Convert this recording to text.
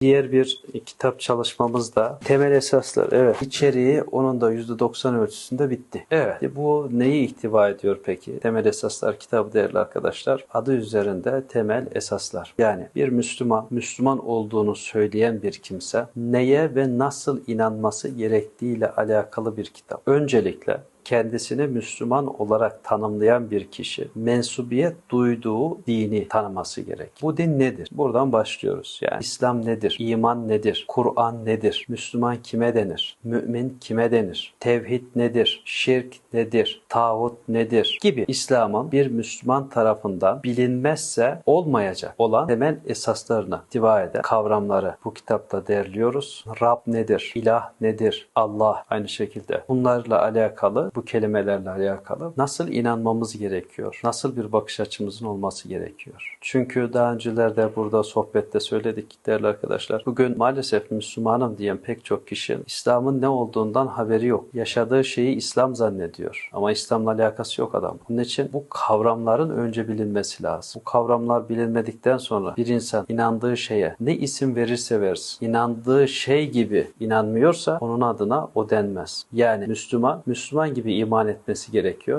Diğer bir kitap çalışmamız da temel esaslar. Evet. İçeriği onun da %90 ölçüsünde bitti. Evet. E Bu neyi ihtiva ediyor peki? Temel esaslar kitabı değerli arkadaşlar. Adı üzerinde temel esaslar. Yani bir Müslüman, Müslüman olduğunu söyleyen bir kimse neye ve nasıl inanması gerektiğiyle alakalı bir kitap. Öncelikle kendisini Müslüman olarak tanımlayan bir kişi mensubiyet duyduğu dini tanıması gerek. Bu din nedir? Buradan başlıyoruz. Yani İslam nedir? İman nedir? Kur'an nedir? Müslüman kime denir? Mümin kime denir? Tevhid nedir? Şirk nedir? Tağut nedir? Gibi İslam'ın bir Müslüman tarafından bilinmezse olmayacak olan temel esaslarına ihtiva eden kavramları bu kitapta derliyoruz. Rab nedir? İlah nedir? Allah aynı şekilde. Bunlarla alakalı bu kelimelerle alakalı nasıl inanmamız gerekiyor? Nasıl bir bakış açımızın olması gerekiyor? Çünkü daha öncelerde burada sohbette söyledik değerli arkadaşlar. Bugün maalesef Müslümanım diyen pek çok kişi İslam'ın ne olduğundan haberi yok. Yaşadığı şeyi İslam zannediyor. Ama İslam'la alakası yok adam. Bunun için bu kavramların önce bilinmesi lazım. Bu kavramlar bilinmedikten sonra bir insan inandığı şeye ne isim verirse versin, inandığı şey gibi inanmıyorsa onun adına o denmez. Yani Müslüman, Müslüman gibi iman etmesi gerekiyor.